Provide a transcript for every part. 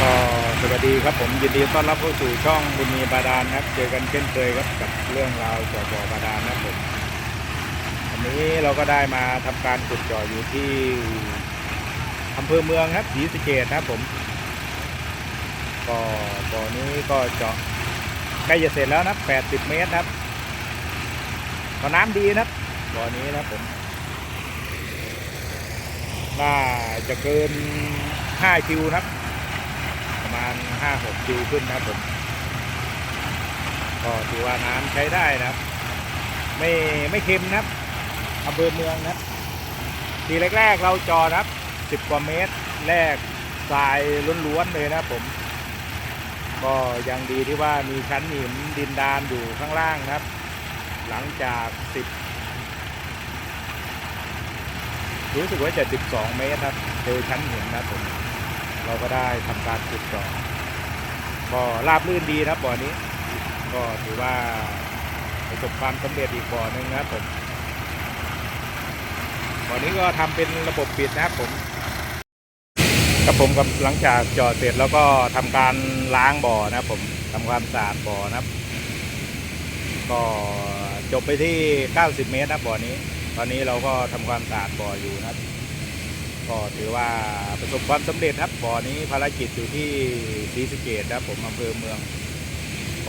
ก็สวัสดีครับผมยินดีต้อนรับเข้าสู่ช่องบุญมีบาดาลครับ เจอกันเช่นเคยครับกับเรื่องราวจาะบ่อบาดาลนะครับผมวันนี้เราก็ได้มาทำการขุดเจาะอยู่ที่อำเภอเมืองครับศรีสะเกดนะผมก็บ่อนี้ก็เจาะใกล้จะเสร็จแล้วนะครับ80 เมตรครับก็น้ำดีนะครับบ่อนี้นะผมน่าจะเกิน5คิวนะครับ ประมาณ5-6คิวขึ้นนะครับผมก็ถือว่าน้ำใช้ได้นะครับ ไม่ไม่เค็มนะครับอำเภอเมืองนะครับทีแรกๆเราจอนะครับ10กว่าเมตร แรกทรายล้วนๆเลยนะครับผม ก็ยังดีที่ว่ามีชั้นหินดินดานอยู่ข้างล่างนะครับ หลังจาก10รู้สึกว่าจะ12เมตรครับเจอชั้นหินนะครับผม เราก็ได้ทำการขุดเจาะก็ราบลื่นดีนะบ่อนี้ ก็ถือว่าประสบความสำเร็จอีกบ่อหนึ่งนะครับผมบ่อนี้ก็ทำเป็นระบบปิดนะครับผมกับผมกับหลังจากจาะเสร็จแล้วก็ทำการล้างบ่อนะครับผมทำความสะอาดบ่อนะครับก็จบไปที่ 90 เมตรนะบ่อนี้ ตอนนี้เราก็ทำความสะอาดบ่ออยู่นะครับ ก็ถือว่าประสบความสำเร็จครับบ่อนี้ภารกิจอยู่ที่ศรีสะเกดครับผมอำเภอเมือง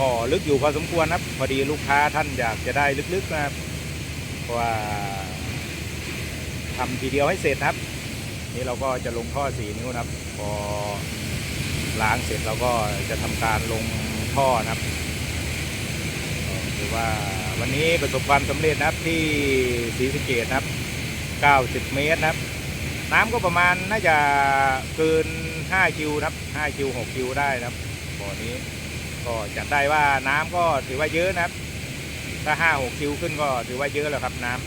ก็ลึกอยู่พอสมควรครับ พอดีลูกค้าท่านอยากจะได้ลึกๆนะครับว่าทำทีเดียวให้เสร็จครับ นี่เราก็จะลงท่อสีนิ้วนะครับพอล้างเสร็จเราก็จะทำการลงท่อนะครับถือว่าวันนี้ประสบความสำเร็จนะครับที่ศรีสะเกดนะครับ 90 เมตรนะครับ น้ำก็ประมาณน่าจะเกิน5คิวนะครับ5คิว6คิวได้นะครับบ่อนี้ ก็จัดได้ว่าน้ำก็ถือว่าเยอะนะครับ ถ้า5 6คิวขึ้นก็ถือว่าเยอะแล้วครับน้ำ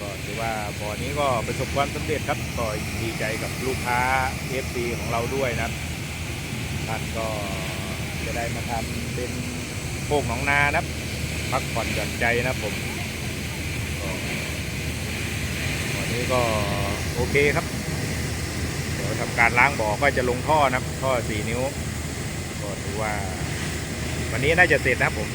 ก็ถือว่าบ่อนี้ก็ประสบความสำเร็จครับก็ดีใจกับลูกค้า FC ของเราด้วยนะครับท่านก็จะได้มาทำเป็นโคกหนองนานะครับพักผ่อนหย่อนใจนะผมก็ วั นี้ก็โอเคครับ เดี๋ยวทำการล้างบ่อก็จะลงท่อนะครับ ท่อสี่นิ้ว ก็ถือว่า วันนี้น่าจะเสร็จนะผม